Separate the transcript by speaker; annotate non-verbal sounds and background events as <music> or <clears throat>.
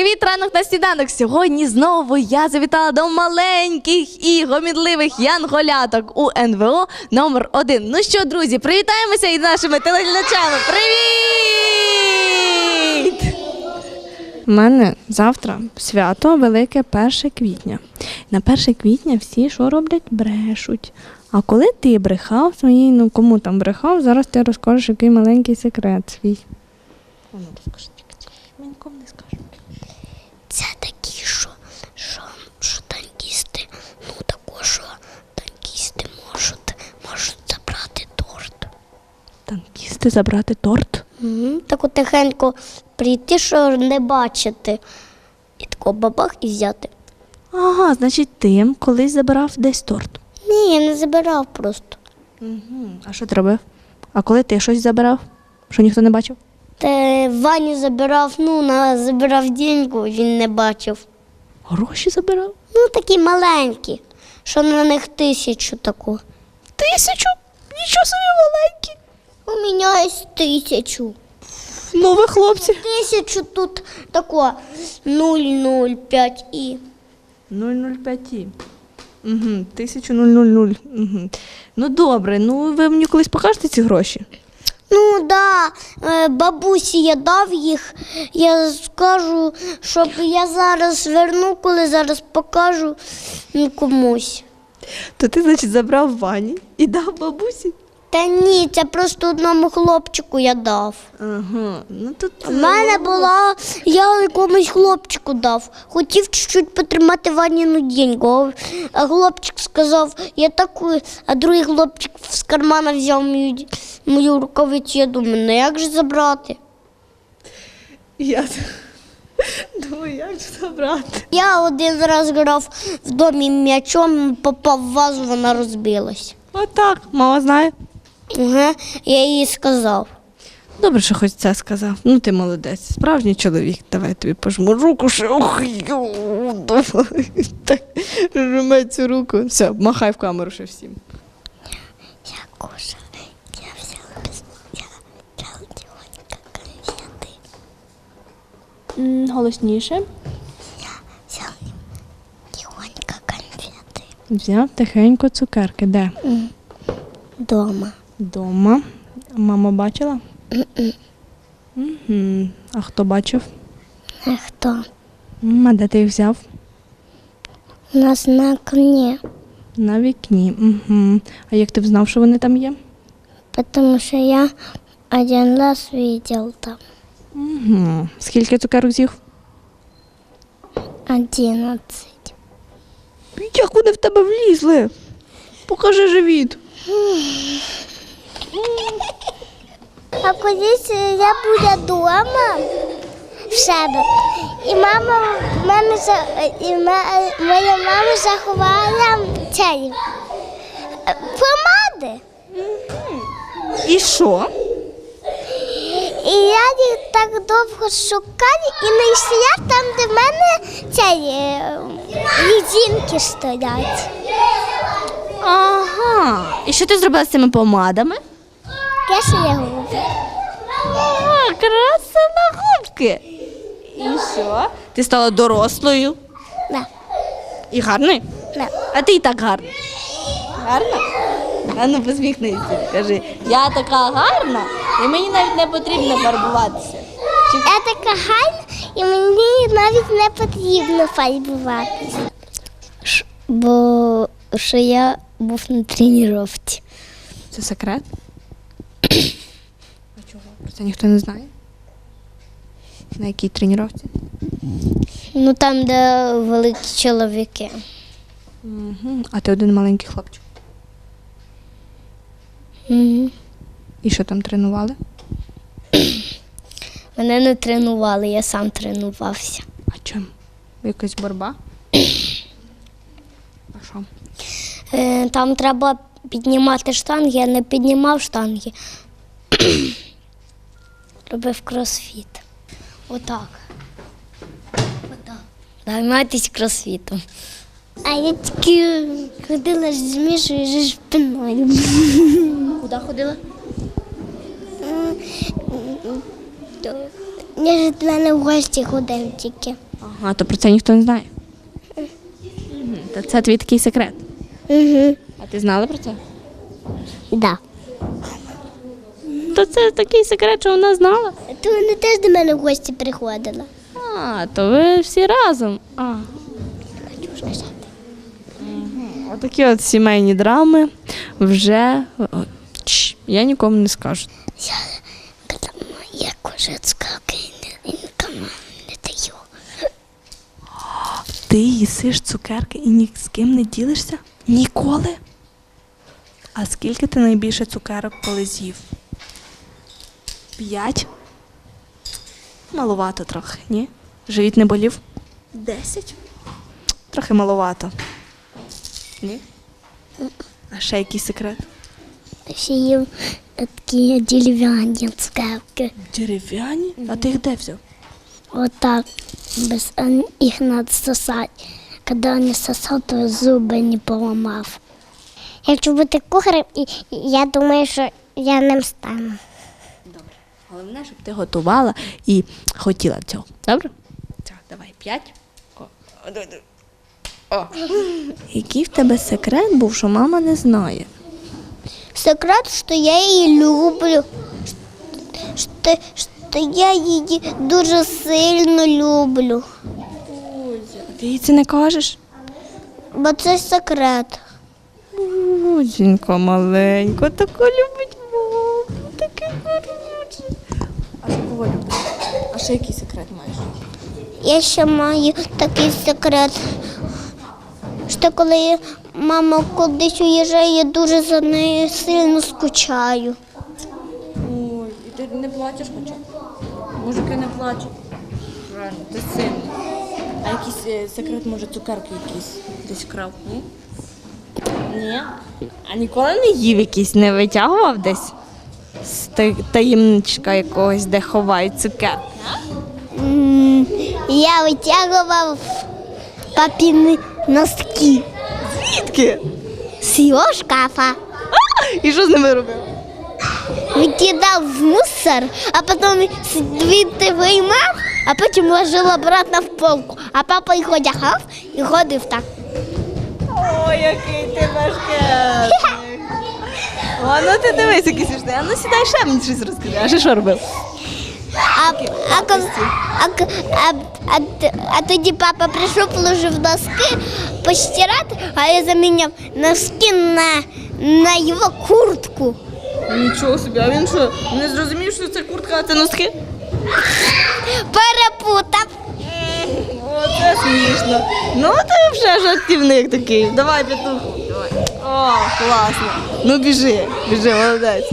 Speaker 1: Привіт, ранок на сніданок. Сьогодні знову я завітала до маленьких і гомідливих янголяток у НВО номер 1 Ну що, друзі, привітаємося із нашими телеглядачами. Привіт! У мене завтра свято велике 1 квітня. На 1 квітня всі що роблять? Брешуть. А коли ти брехав своїй, ну кому там брехав, зараз ти розкажеш який маленький секрет свій. Ну розкажи тільки. Нікому не скажемо.
Speaker 2: Це такі, що, що, що танкісти, ну також, що танкісти можуть, можуть забрати торт.
Speaker 1: Танкісти забрати торт.
Speaker 2: Угу. Так тихенько прийти, що не бачити. І тако бабах і взяти.
Speaker 1: Ага, значить, ти колись забирав десь торт.
Speaker 2: Ні, я не забирав просто.
Speaker 1: Угу. А що ти робив? А коли ти щось забирав? Що ніхто не бачив?
Speaker 2: Та Ваню забирав, ну, на, забирав деньгу, він не бачив.
Speaker 1: Гроші забирав?
Speaker 2: Ну, такі маленькі, що на них тисячу таку.
Speaker 1: Тисячу? Нічого собі маленькі.
Speaker 2: У мене є тисячу.
Speaker 1: Ну ви хлопці.
Speaker 2: Тисячу тут тако 0,05 і.
Speaker 1: 005. Угу. 1000 Угу. Ну добре, ну ви мені колись покажете ці гроші?
Speaker 2: Ну да, е, бабусі я дав їх. Я скажу, щоб я зараз верну, коли зараз покажу м, комусь.
Speaker 1: То ти, значить, забрав Вані і дав бабусі?
Speaker 2: Та ні, це просто одному хлопчику я дав.
Speaker 1: Ага. Ну тут.
Speaker 2: У мене була, я якомусь хлопчику дав. Хотів чуть-чуть потримати Ваніну деньгу. А хлопчик сказав, я таку, а другий хлопчик з кармана взяв мою, мою рукавицю. Я думаю, ну як же забрати?
Speaker 1: Я <laughs> думаю, як же забрати?
Speaker 2: Я один раз грав в домі м'ячом, попав в вазу, вона розбилась.
Speaker 1: Отак, мама знає.
Speaker 2: Ага, я їй сказав.
Speaker 1: Добре, що хоч це сказав. Ну ти молодець, справжній чоловік. Давай тобі пожму руку, ще ох. Так, жме цю руку. Все, махай в камеру ще всім.
Speaker 2: Я кушав, я взяла без я взяла тихонько конфети.
Speaker 1: Голосніше.
Speaker 2: Я взяла тихонько конфети.
Speaker 1: Взяв тихенько цукерки. Де?
Speaker 2: Дома.
Speaker 1: Дома. Мама бачила? Угу. А хто бачив?
Speaker 2: А хто?
Speaker 1: М, А де ти їх взяв?
Speaker 2: У нас на окне,
Speaker 1: На вікні. Угу. А як ти б знав, що вони там є?
Speaker 2: потому что я один раз видел там
Speaker 1: Угу. Скільки цукерок з'їв?
Speaker 2: одиннадцать.
Speaker 1: Як вони в тебе влізли? Покажи живіт.
Speaker 2: А колись я була вдома в себе, і мама мене за- і моя мама заховала цей е, помади.
Speaker 1: І що?
Speaker 2: І я їх так довго шукала і знайшла там, де в мене цей е, стоять.
Speaker 1: Ага. І що ти зробила з цими помадами?
Speaker 2: Кисля губи.
Speaker 1: А, красива губки. І що? Ти стала дорослою
Speaker 2: Да,
Speaker 1: і гарною?
Speaker 2: да.
Speaker 1: А ти і так гарна. Гарна? А ну посміхнися, кажи, я така гарна, і мені навіть не потрібно фарбуватися. Чи
Speaker 2: Я така гарна, і мені навіть не потрібно фарбуватися. Бо що я був на тренуванні.
Speaker 1: це секрет? А чого? Про це ніхто не знає? На якій тренувці?
Speaker 2: Ну там, де великі чоловіки.
Speaker 1: Угу. А ти один маленький хлопчик.
Speaker 2: Угу.
Speaker 1: І що там тренували? <clears throat>
Speaker 2: Мене не тренували, я сам тренувався.
Speaker 1: А чим? Якась боротьба? <clears throat> А що?
Speaker 2: Е, Там треба піднімати штанги, я не піднімав штанги. <clears throat> Робив кросфіт. Отак. Отак. Займайтесь кросфітом. А я тільки ходила з Мішою зі спиною.
Speaker 1: Куди ходила?
Speaker 2: Я ж до мене в гості ходив тільки.
Speaker 1: Ага, то про це ніхто не знає. Та це твій такий секрет.
Speaker 2: Угу.
Speaker 1: А ти знала про це?
Speaker 2: Да.
Speaker 1: То це такий секрет, що вона знала.
Speaker 2: То вони теж до мене в гості приходила.
Speaker 1: А, то ви всі разом. А. Отакі от сімейні драми вже. чш, Я нікому не скажу.
Speaker 2: Я коли моя кожецька нікому не даю.
Speaker 1: Ти їсиш цукерки і ні з ким не ділишся? Ніколи? А скільки ти найбільше цукерок коли з'їв? П'ять? Маловато трохи, ні? Живіт не болів? Десять? Трохи маловато. Ні? А ще який секрет?
Speaker 2: Ще є такі дерев'яні цукерки.
Speaker 1: Дерев'яні? А ти їх де взяв?
Speaker 2: Отак, без їх треба сосати. Коли не сосав, то зуби не поламав. Якщо бути кухарем, і- я думаю, що я ним стану. Добре.
Speaker 1: Головне, щоб ти готувала і хотіла цього. Добре? Так, давай, п'ять. О. Який в тебе секрет був, що мама не знає?
Speaker 2: Секрет, що я її люблю. Що, що я її дуже сильно люблю.
Speaker 1: Ти їй це не кажеш?
Speaker 2: Бо це секрет.
Speaker 1: Бузінько маленько, таку любить маму, такий хороший. А що кого любиш? А ще який секрет маєш?
Speaker 2: Я ще маю такий секрет. Що коли мама кудись уїжджає, я дуже за нею сильно скучаю.
Speaker 1: Ой, і ти не плачеш хоча? Мужики не плачуть. Правильно, ти сильний. А якийсь е, секрет, може, цукерки якісь десь крав, ні? Ні. А ніколи не їв якийсь, не витягував десь? З та- таємничка якогось, де ховають цукерки.
Speaker 2: М, Я витягував папіни носки
Speaker 1: Звідки?
Speaker 2: з його шкафа.
Speaker 1: І що з ними робив?
Speaker 2: Викидав в мусор, а потім звідти виймав, а потім ложив обратно в полку. А папа їх одягав і ходив так.
Speaker 1: Ой, який ти важкий. О, ну ти дивись, який смішний. А ну сідай ще мені щось розкажи. А ще що робив?
Speaker 2: А, а, коли- а, к- а, а, т- а тоді папа прийшов, положив носки постирати, а я заміняв носки на, на його куртку.
Speaker 1: Нічого собі, а він що, не зрозумів, що це куртка, а це носки?
Speaker 2: Перепутав.
Speaker 1: Смішно. Ну ти вже жартівник такий. Давай петуху. Давай. О, класно. Ну біжи, біжи, молодець.